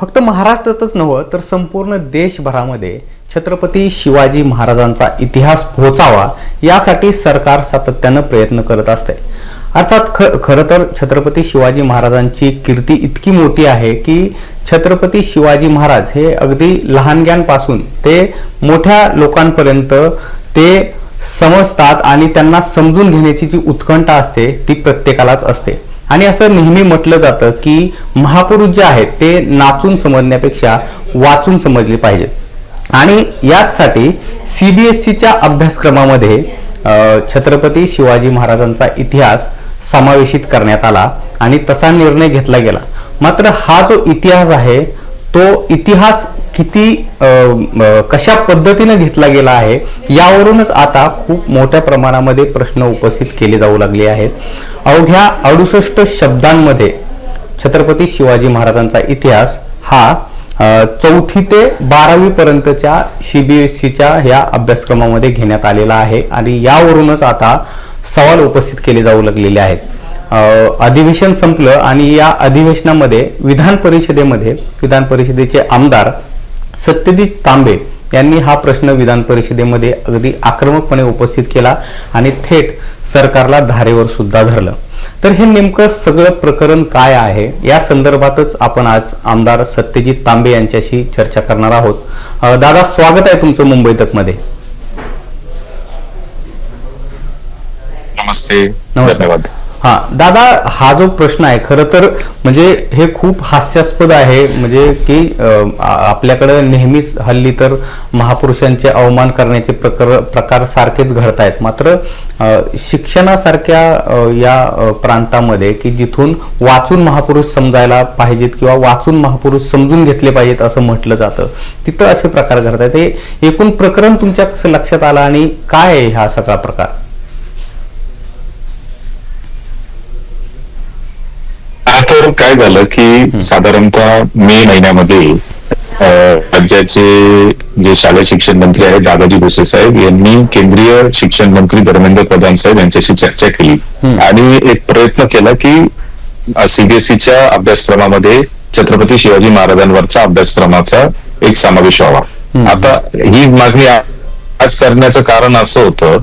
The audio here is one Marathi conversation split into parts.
फक्त महाराष्ट्रातच नव्हं तर संपूर्ण देशभरामध्ये छत्रपती शिवाजी महाराजांचा इतिहास पोहोचावा यासाठी सरकार सातत्यानं प्रयत्न करत असते. अर्थात ख खरं तर छत्रपती शिवाजी महाराजांची कीर्ती इतकी मोठी आहे की छत्रपती शिवाजी महाराज हे अगदी लहानग्यांपासून ते मोठ्या लोकांपर्यंत ते समजतात आणि त्यांना समजून घेण्याची जी उत्कंठा असते ती प्रत्येकालाच असते. आणि असं नेहमी म्हटलं जातं की महापुरुष जे आहेत ते नाचून समजण्यापेक्षा वाचून समजले पाहिजेत. आणि याचसाठी सी बी एस सीच्या अभ्यासक्रमामध्ये छत्रपती शिवाजी महाराजांचा इतिहास समावेशित करण्यात आला आणि तसा निर्णय घेतला गेला. मात्र हा जो इतिहास आहे तो इतिहास किती कशा पद्धतीने घेतला गेला आहे यावरूनच आता खूप मोठ्या प्रमाणामध्ये प्रश्न उपस्थित केले जाऊ लागले आहेत. अवघ्या अडुसष्ट शब्दांमध्ये छत्रपती शिवाजी महाराजांचा इतिहास हा चौथी ते बारावी पर्यंतच्या सीबीएसईच्या ह्या अभ्यासक्रमामध्ये घेण्यात आलेला आहे आणि यावरूनच आता सवाल उपस्थित केले जाऊ लागलेले आहेत. अधिवेशन संपलं आणि या अधिवेशनामध्ये विधान परिषदेमध्ये विधान परिषदेचे आमदार सत्यजित तांबे यांनी हा प्रश्न विधान परिषदेमध्ये अगदी आक्रमकपणे उपस्थित केला आणि थेट सरकारला धारेवर सुद्धा धरलं. तर हे नेमकं सगळं प्रकरण काय आहे? या संदर्भातच आपण आज आमदार सत्यजित तांबे यांच्याशी चर्चा करणार आहोत. दादा स्वागत आहे तुमचं मुंबई तकमध्ये नमस्ते. नमस्कार. धन्यवाद. हा दादा हा जो प्रश्न आहे खरं तर म्हणजे हे खूप हास्यास्पद आहे. म्हणजे की आपल्याकडे नेहमीच हल्ली तर महापुरुषांचे अवमान करण्याचे प्रकार प्रकार सारखेच घडत आहेत. मात्र शिक्षणासारख्या या प्रांतामध्ये की जिथून वाचून महापुरुष समजायला पाहिजेत किंवा वाचून महापुरुष समजून घेतले पाहिजेत असं म्हटलं जातं तिथं असे प्रकार घडत आहेत. हे एकूण प्रकरण तुमच्या कसं लक्षात आलं आणि काय आहे हा सगळा प्रकार तर काय झालं की साधारणतः मे महिन्यामध्ये राज्याचे जे शालेय शिक्षण मंत्री आहेत दादाजी भुसे साहेब यांनी केंद्रीय शिक्षण मंत्री धर्मेंद्र प्रधान साहेब यांच्याशी चर्चा केली. आणि एक प्रयत्न केला की सीबीएसईच्या अभ्यासक्रमामध्ये छत्रपती शिवाजी महाराजांवरच्या अभ्यासक्रमाचा एक समावेश व्हावा. आता ही मागणी आज करण्याचं कारण असं होतं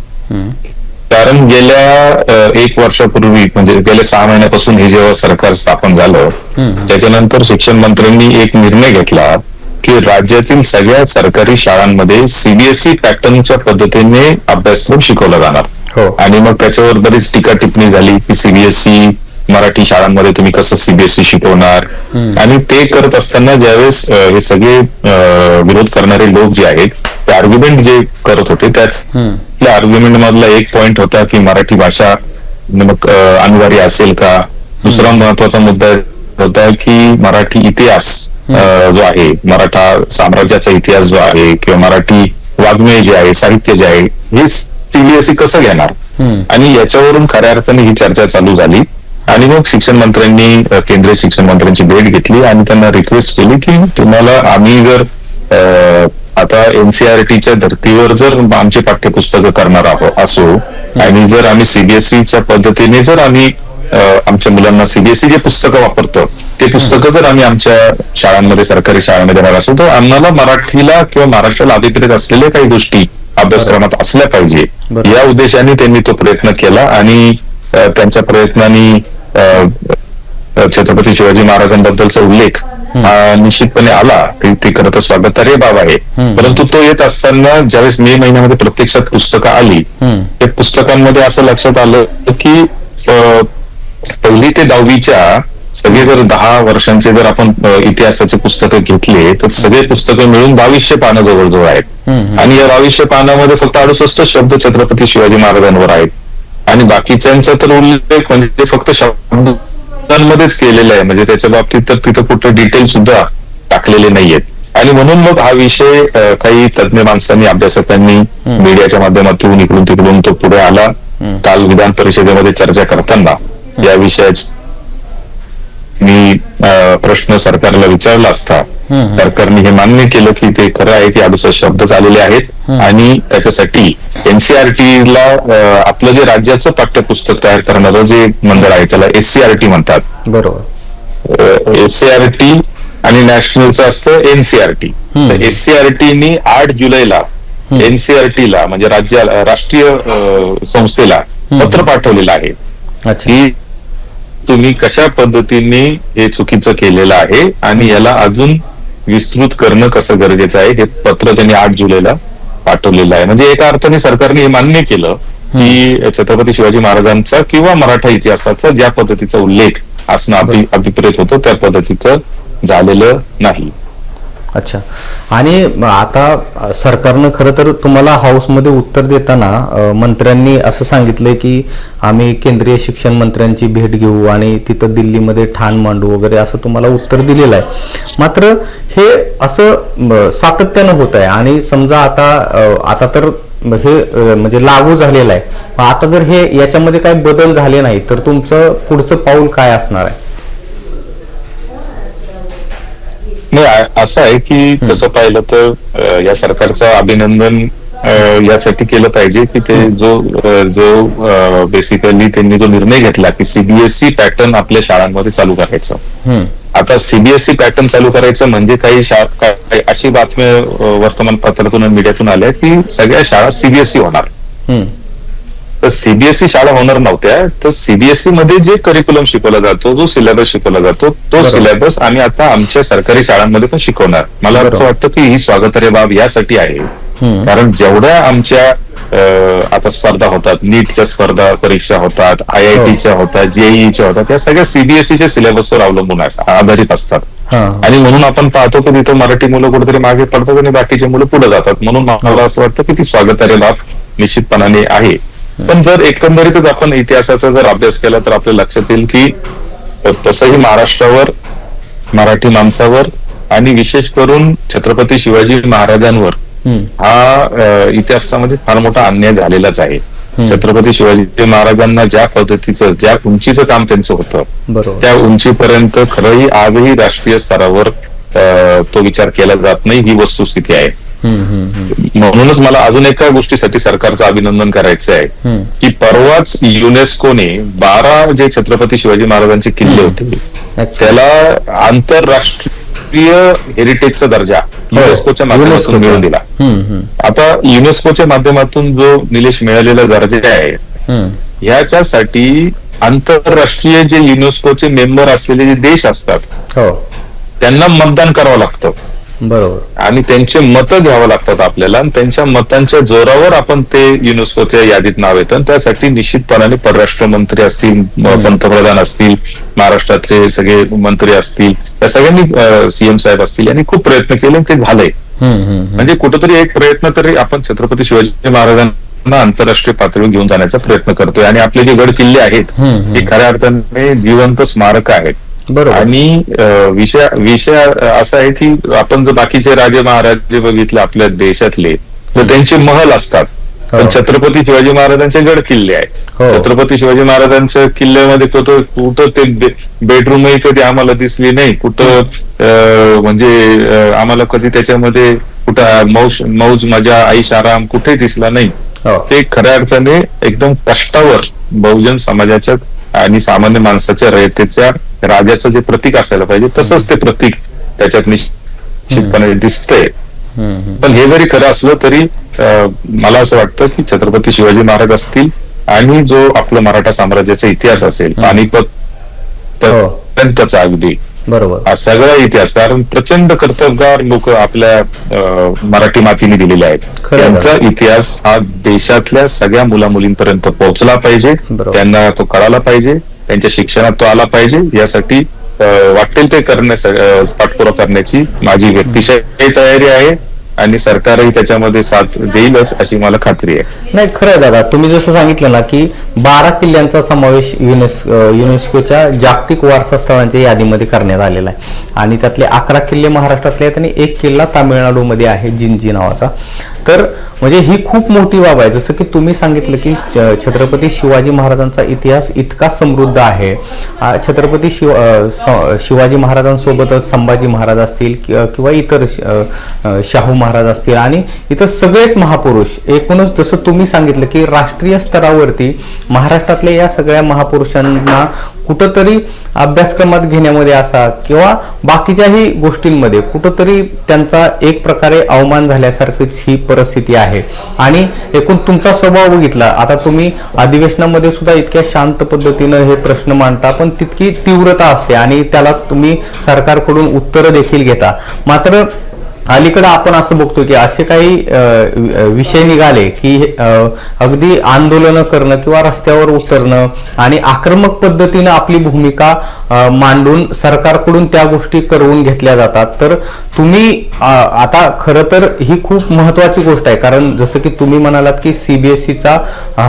कारण गेल्या एक वर्षापूर्वी म्हणजे गेल्या सहा महिन्यापासून हे जेव्हा सरकार स्थापन झालं त्याच्यानंतर शिक्षण मंत्र्यांनी एक निर्णय घेतला की राज्यातील सगळ्या सरकारी शाळांमध्ये सीबीएसई पॅटर्नच्या पद्धतीने अभ्यासक्रम शिकवला जाणार. हो. आणि मग त्याच्यावर बरीच टीका टिप्पणी झाली की सीबीएसई मराठी शाळांमध्ये तुम्ही कसं सीबीएसई शिकवणार? आणि ते करत असताना ज्यावेळेस हे सगळे विरोध करणारे लोक जे आहेत आर्ग्युमेंट जे करत होते त्यात त्या आर्ग्युमेंट मधला एक पॉइंट होता की मराठी भाषा मग अनिवार्य असेल का? दुसरा महत्त्वाचा मुद्दा होता की मराठी इतिहास जो आहे मराठा साम्राज्याचा इतिहास जो आहे किंवा मराठी वाङ्मय जे आहे साहित्य जे आहे हे सीबीएसई कसं घेणार? आणि याच्यावरून खऱ्या अर्थाने ही चर्चा चालू झाली. आणि मग शिक्षण मंत्र्यांनी केंद्रीय शिक्षण मंत्र्यांची भेट घेतली आणि त्यांना रिक्वेस्ट केली की तुम्हाला आम्ही जर आता एनसीआरटीच्या धर्तीवर जर आमची पाठ्यपुस्तकं करणार आहोत असो आणि जर आम्ही सीबीएसईच्या पद्धतीने जर आम्ही आमच्या मुलांना सीबीएसई जे पुस्तकं वापरतो ते पुस्तकं जर आम्ही आमच्या शाळांमध्ये सरकारी शाळांमध्ये देणार असू तर आम्हाला मराठीला किंवा महाराष्ट्राला अभिप्रेत असलेल्या काही गोष्टी अभ्यासक्रमात असल्या पाहिजे. या उद्देशाने त्यांनी तो प्रयत्न केला आणि त्यांच्या प्रयत्नांनी छत्रपती शिवाजी महाराजांबद्दलचा उल्लेख निश्चितपणे आला ते ते खरं तर स्वागतार्ह बाब आहे. परंतु तो येत असताना ज्यावेळेस मे महिन्यामध्ये प्रत्यक्षात पुस्तकं आली ते पुस्तकांमध्ये असं लक्षात आलं की पहिली ते दहावीच्या सगळे जर दहा वर्षांचे जर आपण इतिहासाचे पुस्तकं घेतले तर सगळे पुस्तकं मिळून बावीसशे पानं जवळजवळ आहेत. आणि या बावीसशे पानामध्ये फक्त अडुसष्ट शब्द छत्रपती शिवाजी महाराजांवर आहेत. आणि बाकीच्यांचा तर उल्लेख म्हणजे फक्त शब्दांमध्येच केलेला आहे. म्हणजे त्याच्या बाबतीत तर तिथं कुठे डिटेल सुद्धा टाकलेले नाहीयेत. आणि म्हणून मग हा विषय काही तज्ञ माणसांनी अभ्यासकांनी मीडियाच्या माध्यमातून इकडून तिकडून तो पुढे आला. काल विधान परिषदेमध्ये चर्चा करताना या विषयाची मी प्रश्न सरकारला विचारला असता सरकारने हे मान्य केलं की ते खरं आहे की अडुसष्ट शब्द आलेले आहेत आणि त्याच्यासाठी एनसीआरटी ला आपलं जे राज्याचं पाठ्यपुस्तक तयार करणारं जे मंडळ आहे त्याला एससीआरटी म्हणतात. बरोबर. एससीआरटी आणि नॅशनलचं असतं एनसीआरटी एससीआरटीनी आठ जुलैला एनसीआरटीला म्हणजे राज्य राष्ट्रीय संस्थेला पत्र पाठवलेलं आहे. की तुम्ही कशा पद्धतीने हे चुकीचं केलेलं आहे आणि याला अजून विस्तृत करणं कसं गरजेचं आहे हे पत्र त्यांनी आठ जुलैला पाठवलेलं आहे. म्हणजे एका अर्थाने सरकारने हे मान्य केलं की छत्रपती शिवाजी महाराजांचा किंवा मराठा इतिहासाचा ज्या पद्धतीचा उल्लेख असणं अभिप्रेत होतं त्या पद्धतीचं झालेलं नाही. अच्छा. आणि आता सरकारनं खरं तर तुम्हाला हाऊसमध्ये उत्तर देताना मंत्र्यांनी असं सांगितलंय की आम्ही केंद्रीय शिक्षण मंत्र्यांची भेट घेऊ आणि तिथं दिल्लीमध्ये ठाण मांडू वगैरे असं तुम्हाला उत्तर दिलेलं आहे. मात्र हे असं सातत्यानं होत आहे. आणि समजा आता आता तर हे म्हणजे लागू झालेलं आहे. आता जर हे याच्यामध्ये काही बदल झाले नाही तर तुमचं पुढचं पाऊल काय असणार आहे? नाही असं आहे की तसं पाहिलं तर या सरकारचं अभिनंदन यासाठी केलं पाहिजे की ते जो जो बेसिकली त्यांनी जो निर्णय घेतला की सीबीएसई पॅटर्न आपल्या शाळांमध्ये चालू करायचं. आता सीबीएसई पॅटर्न चालू करायचं म्हणजे काही शा काय- काही अशी बातम्या वर्तमानपत्रातून मीडियातून आल्या की सगळ्या शाळा सीबीएसई होणार हम्म. तर सीबीएसई शाळा होणार नव्हत्या तर सीबीएसई मध्ये जे करिक्युलम शिकवला जातो जो सिलेबस शिकवला जातो तो. सिलेबस आम्ही आता आमच्या सरकारी शाळांमध्ये पण शिकवणार मला. असं वाटतं की ही स्वागतार्ह बाब यासाठी आहे. कारण जेवढ्या आमच्या आता स्पर्धा होतात नीटच्या स्पर्धा परीक्षा होतात आय आय टीच्या होतात जेईच्या होतात या सगळ्या सीबीएसईच्या सिलेबसवर अवलंबून आधारित असतात हा. आणि म्हणून आपण पाहतो की तिथं मराठी मुलं कुठेतरी मागे पडतात आणि बाकीचे मुलं पुढे जातात म्हणून मला असं वाटतं की ती स्वागतार्ह बाब निश्चितपणाने आहे पण जर एकंदरीतच आपण इतिहासाचा जर अभ्यास केला तर आपल्या लक्षात येईल की तसंही महाराष्ट्रावर मराठी माणसावर आणि विशेष करून छत्रपती शिवाजी महाराजांवर. हा इतिहासामध्ये फार मोठा अन्याय झालेलाच आहे छत्रपती शिवाजी महाराजांना ज्या पद्धतीचं ज्या उंचीचं काम त्यांचं होतं त्या उंचीपर्यंत खरंही आजही राष्ट्रीय स्तरावर तो विचार केला जात नाही ही वस्तुस्थिती आहे. म्हणूनच मला अजून एका गोष्टीसाठी सरकारचं अभिनंदन करायचं आहे. की परवाच युनेस्कोने बारा जे छत्रपती शिवाजी महाराजांचे किल्ले होते. त्याला आंतरराष्ट्रीय हेरिटेजचा दर्जा युनेस्कोच्या माध्यमातून. मिळवून दिला आता युनेस्कोच्या माध्यमातून जो निलेश मिळालेला दर्जा आहे. ह्याच्यासाठी आंतरराष्ट्रीय जे युनेस्कोचे मेंबर असलेले जे देश असतात हो त्यांना मतदान करावं लागतं बरोबर. आणि त्यांचे मतं घ्यावं लागतात आपल्याला आणि त्यांच्या मतांच्या जोरावर आपण ते युनेस्कोच्या यादीत नाव येतं आणि त्यासाठी निश्चितपणाने परराष्ट्र मंत्री असतील पंतप्रधान असतील महाराष्ट्रातले सगळे मंत्री असतील या सगळ्यांनी सीएम साहेब असतील यांनी खूप प्रयत्न केले आणि ते झालंय. म्हणजे कुठेतरी एक प्रयत्न तरी आपण छत्रपती शिवाजी महाराजांना आंतरराष्ट्रीय पातळीवर घेऊन जाण्याचा प्रयत्न करतोय. आणि आपले जे गड किल्ले आहेत. हे खऱ्या अर्थाने जिवंत स्मारक आहेत. बरोबर. आणि विषय विषय असा आहे की आपण जर बाकीचे राजे महाराज जे बघितले आपल्या देशातले तर त्यांचे महल असतात. पण हो. छत्रपती शिवाजी महाराजांचे गड किल्ले हो. आहेत छत्रपती शिवाजी महाराजांच्या किल्ल्यामध्ये कुठं कुठं ते बेडरूमही कधी आम्हाला दिसली नाही. कुठं म्हणजे आम्हाला कधी त्याच्यामध्ये कुठं मौज मौज मजा आईश आराम कुठे दिसला नाही. हो ते खऱ्या अर्थाने एकदम कष्टावर बहुजन समाजाच्या आणि सामान्य माणसाच्या रयतेच्या राजाचं जे प्रतीक असायला पाहिजे तसंच ते प्रतीक त्याच्यात निश्चितपणे दिसतंय. पण हे जरी खरं असलं तरी मला असं वाटतं की छत्रपती शिवाजी महाराज असतील आणि जो आपलं मराठा साम्राज्याचा इतिहास असेल पानिपत हो. पर्यंतचा अगदी बरोबर. हा सगळा इतिहास कारण प्रचंड कर्तबगार लोक आपल्या मराठी मातीने दिलेले आहेत. त्यांचा इतिहास हा देशातल्या सगळ्या मुला मुलींपर्यंत पोहोचला पाहिजे. त्यांना तो कळाला पाहिजे. त्यांच्या शिक्षणात तो आला पाहिजे. यासाठी वाटेल ते करण्यास अं, पाठपुरावा करण्याची माझी व्यक्तिशय तयारी आहे आणि सरकारही त्याच्यामध्ये साथ देईलच अशी मला खात्री आहे. नाही खरं दादा. तुम्ही जसं सांगितलं ना की बारा किल्ल्यांचा समावेश युनेस युनेस्कोच्या जागतिक वारसा स्थळांच्या यादीमध्ये करण्यात आलेला आहे. आणि त्यातले अकरा किल्ले महाराष्ट्रातले आहेत आणि एक किल्ला तामिळनाडूमध्ये आहे जिंजी नावाचा. तर म्हणजे ही खूप मोठी बाब आहे. जसं की तुम्ही सांगितलं की छत्रपती शिवाजी महाराजांचा इतिहास इतका समृद्ध आहे. छत्रपती शिव शिवाजी महाराजांसोबतच संभाजी महाराज असतील किंवा इतर श- शाहू महाराज असतील आणि इतर सगळेच महापुरुष. एकूणच जसं तुम्ही सांगितलं की राष्ट्रीय स्तरावरती महाराष्ट्रातल्या या सगळ्या महापुरुषांना कुठंतरी अभ्यासक्रमात घेण्यामध्ये असा किंवा बाकीच्याही गोष्टींमध्ये कुठंतरी त्यांचा एक प्रकारे अवमान झाल्यासारखीच ही परिस्थिती आहे. आणि एकूण तुमचा स्वभाव बघितला आता तुम्ही अधिवेशनामध्ये सुद्धा इतक्या शांत पद्धतीनं हे प्रश्न मांडता पण तितकी तीव्रता असते आणि त्याला तुम्ही सरकारकडून उत्तरं देखील घेता. मात्र अलीकडे आपण असं बघतो की असे काही विषय निघाले की अगदी आंदोलनं करणं किंवा रस्त्यावर उतरणं आणि आक्रमक पद्धतीनं आपली भूमिका मांडून सरकारकडून त्या गोष्टी करवून घेतल्या जातात. तर तुम्ही आता खरं तर ही खूप महत्वाची गोष्ट आहे. कारण जसं की तुम्ही म्हणालात की सीबीएसईचा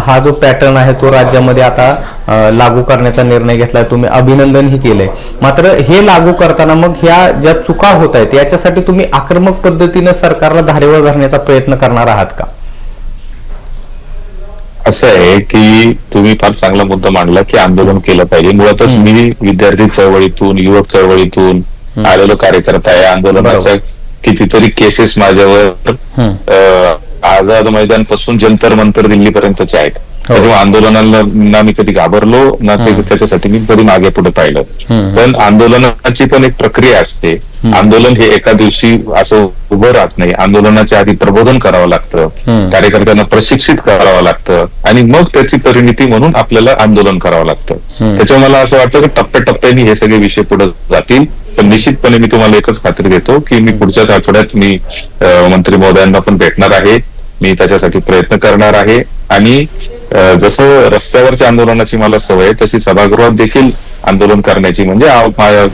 हा जो पॅटर्न आहे तो राज्यामध्ये आता लागू करण्याचा निर्णय घेतलाय. तुम्ही अभिनंदनही केलंय. मात्र हे लागू करताना मग ह्या ज्या चुका होत आहेत याच्यासाठी तुम्ही आक्रमक पद्धतीनं सरकारला धारेवर धरण्याचा प्रयत्न करणार आहात का? असं आहे की तुम्ही फार चांगला मुद्दा मांडला की आंदोलन केलं पाहिजे. मुळातच मी विद्यार्थी चळवळीतून युवक चळवळीतून आलेलो कार्यकर्ता आहे. आंदोलनाच्या कितीतरी केसेस माझ्यावर आझाद मैदानपासून जंतर मंतर दिल्ली पर्यंतचे आहेत. हो. त्याच्यामुळे आंदोलनाला ना मी कधी घाबरलो ना ते त्याच्यासाठी मी कधी मागे पुढे पाहिलं. पण आंदोलनाची पण एक प्रक्रिया असते. आंदोलन हे एका दिवशी असं उभं राहत नाही. आंदोलनाच्या आधी प्रबोधन करावं लागतं. कार्यकर्त्यांना प्रशिक्षित करावं लागतं. आणि मग त्याची परिणिती म्हणून आपल्याला आंदोलन करावं लागतं. त्याच्यामुळे मला असं वाटतं की टप्प्याटप्प्याने हे सगळे विषय पुढे जातील. पण निश्चितपणे मी तुम्हाला एकच खात्री देतो की मी पुढच्याच आठवड्यात मी मंत्री महोदयांना पण भेटणार आहे. मी त्याच्यासाठी प्रयत्न करणार आहे. आणि जसं रस्त्यावरच्या आंदोलनाची मला सवय आहे, तशी सभागृहात देखील आंदोलन करण्याची म्हणजे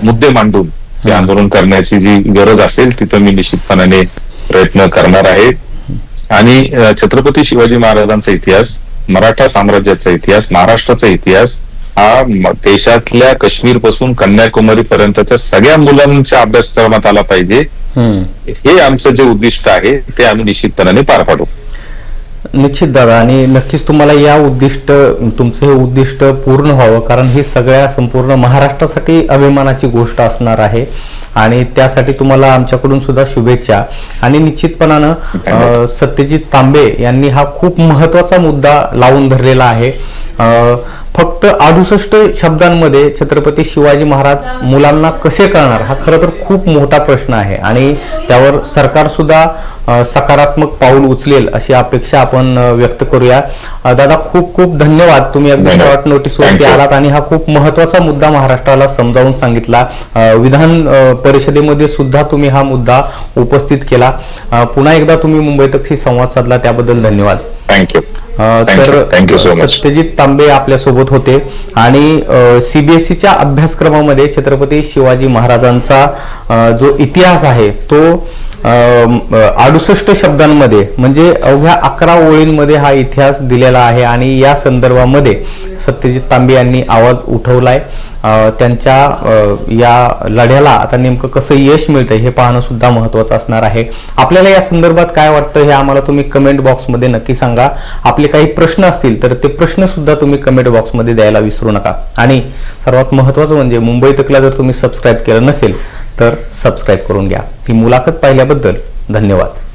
मुद्दे मांडून ते आंदोलन करण्याची जी गरज असेल तिथं मी निश्चितपणाने प्रयत्न करणार आहे. आणि छत्रपती शिवाजी महाराजांचा इतिहास मराठा साम्राज्याचा इतिहास महाराष्ट्राचा इतिहास हा देशातल्या काश्मीरपासून कन्याकुमारी पर्यंतच्या सगळ्या मुलांच्या अभ्यासक्रमात आला पाहिजे. हे आमचं जे उद्दिष्ट आहे ते आम्ही निश्चितपणाने पार पाडू. निश्चित दादा आणि नक्कीच तुम्हाला या उद्दिष्ट तुमचं हे उद्दिष्ट पूर्ण व्हावं कारण ही सगळ्या संपूर्ण महाराष्ट्रासाठी अभिमानाची गोष्ट असणार आहे. आणि त्यासाठी तुम्हाला आमच्याकडून सुद्धा शुभेच्छा. आणि निश्चितपणानं सत्यजित तांबे यांनी हा खूप महत्त्वाचा मुद्दा लावून धरलेला आहे. फक्त अडुसष्ट शब्दांमध्ये छत्रपती शिवाजी महाराज मुलांना कसे कळणार? हा खरं तर खूप मोठा प्रश्न आहे. आणि त्यावर सरकार सुद्धा सकारात्मक पाऊल उचलेल अशी अपेक्षा आपण व्यक्त करूया. दादा खूप खूप धन्यवाद. तुम्ही अगदी. शॉर्ट नोटीसवरती. आलात आणि हा खूप महत्त्वाचा मुद्दा महाराष्ट्राला समजावून सांगितला. विधान परिषदेमध्ये सुद्धा तुम्ही हा मुद्दा उपस्थित केला. पुन्हा एकदा तुम्ही मुंबई तकशी संवाद साधला. त्याबद्दल धन्यवाद. Thank you much. सत्यजित तांबे आपल्यासोबत होते आणि सीबीएसईच्या अभ्यासक्रमामध्ये छत्रपती शिवाजी महाराजांचा जो इतिहास आहे तो अडुसष्ट शब्दांमध्ये म्हणजे अवघ्या अकरा ओळींमध्ये हा इतिहास दिलेला आहे आणि या संदर्भामध्ये सत्यजित तांबे यांनी आवाज उठवलाय. त्यांच्या या लढ्याला आता नेमकं कसं यश मिळतंय हे पाहणं सुद्धा महत्वाचं असणार आहे. आपल्याला या संदर्भात काय वाटतं हे आम्हाला तुम्ही कमेंट बॉक्समध्ये नक्की सांगा. आपले काही प्रश्न असतील तर ते प्रश्न सुद्धा तुम्ही कमेंट बॉक्समध्ये द्यायला विसरू नका. आणि सर्वात महत्वाचं म्हणजे मुंबई तकला जर तुम्ही सबस्क्राईब केलं नसेल तर सबस्क्राईब करून घ्या. ही मुलाखत पाहिल्याबद्दल धन्यवाद.